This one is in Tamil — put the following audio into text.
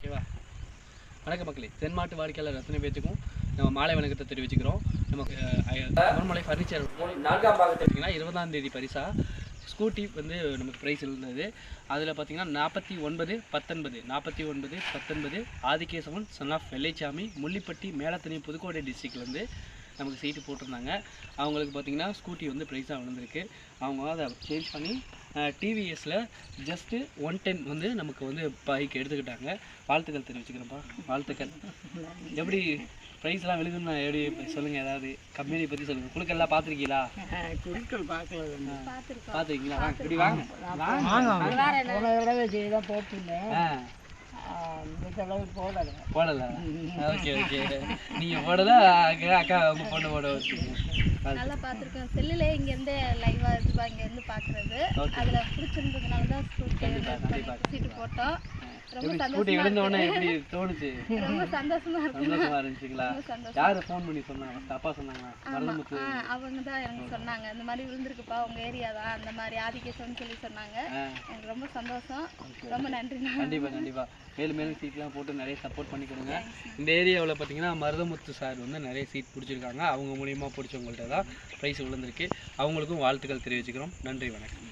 ஓகேவா? வணக்கம் மக்களே. தென்மாட்டு வாடிக்கையாளர் அத்தனை பேத்துக்கும் நம்ம மாலை வணக்கத்தை தெரிவிச்சுக்கிறோம். நமக்கு மலை ஃபர்னிச்சர் நான்காம் பார்த்தீங்கன்னா இருபதாம் தேதி பரிசா. ஸ்கூட்டி வந்து நமக்கு ப்ரைஸ் இருந்தது. அதில் பார்த்தீங்கன்னா நாற்பத்தி ஒன்பது பத்தொன்பது நாற்பத்தி ஒன்பது பத்தொன்பது ஆதிகேசவன் சன் ஆஃப் வெள்ளைச்சாமி முள்ளிப்பட்டி மேலத்தனி புதுக்கோட்டை டிஸ்ட்ரிக்ட்லேருந்து நமக்கு சீட்டு போட்டிருந்தாங்க. அவங்களுக்கு பார்த்தீங்கன்னா ஸ்கூட்டி வந்து ப்ரைஸாக விழுந்திருக்கு. அவங்க அதை சேஞ்ச் பண்ணி டிவிஎஸில் ஜஸ்ட்டு ஒன் டென் வந்து நமக்கு வந்து பைக் எடுத்துக்கிட்டாங்க. வாழ்த்துக்கள் தெரிவிச்சுக்கிறேன்ப்பா. வாழ்த்துக்கள். எப்படி ப்ரைஸ்லாம் விழுகுன்னு எப்படி சொல்லுங்கள் ஏதாவது? கம்பெனி பற்றி சொல்லுங்கள் குழுக்கெல்லாம் பார்த்துருக்கீங்களா? குழுக்கள் பார்க்கல பார்த்துருக்கீங்களா? வாங்க இப்படி வாங்க. வாங்க. போன தடவை செய்தான் போட்டிருந்தேன். போடலை. போடல. Okay okay. நீங்கள் போடல அக்கா அக்கா உங்க பொண்ணு போட வச்சுக்கோங்க. நல்லா பார்த்துருக்கோம் செல்லுல இங்கேருந்து லைவாக இதுவா இங்கேருந்து பார்க்குறது. அதில் பிடிச்சிருந்ததுனால தான். ஸ்கூட்டி சீட்டு போட்டோம் ஸ்கூட்டி. எப்படி தோணுச்சு? ரொம்ப சந்தோஷமா சந்தோஷமா இருந்துச்சுங்களா? யாரு ஃபோன் பண்ணி சொன்னாங்க அப்பா சொன்னாங்களா? மருதமுத்து அவங்க தான் எனக்கு சொன்னாங்க. இந்த மாதிரி விழுந்திருக்குப்பா உங்க ஏரியா தான் அந்த மாதிரி ஆதிகேசன் சொல்லி சொன்னாங்க. எனக்கு ரொம்ப சந்தோஷம். ரொம்ப நன்றிண்ணா கண்டிப்பா கண்டிப்பா. மேலும் மேலும் சீட்லாம் போட்டு நிறைய சப்போர்ட் பண்ணி கொடுங்க இந்த ஏரியாவில் பார்த்தீங்கன்னா மருதமுத்து சார் வந்து நிறைய சீட் பிடிச்சிருக்காங்க. அவங்க மூலியமாக பிடிச்சவங்கள்ட்ட தான் ப்ரைஸ் விழுந்திருக்கு. அவங்களுக்கும் வாழ்த்துக்கள் தெரிவிச்சுக்கிறோம். நன்றி வணக்கம்.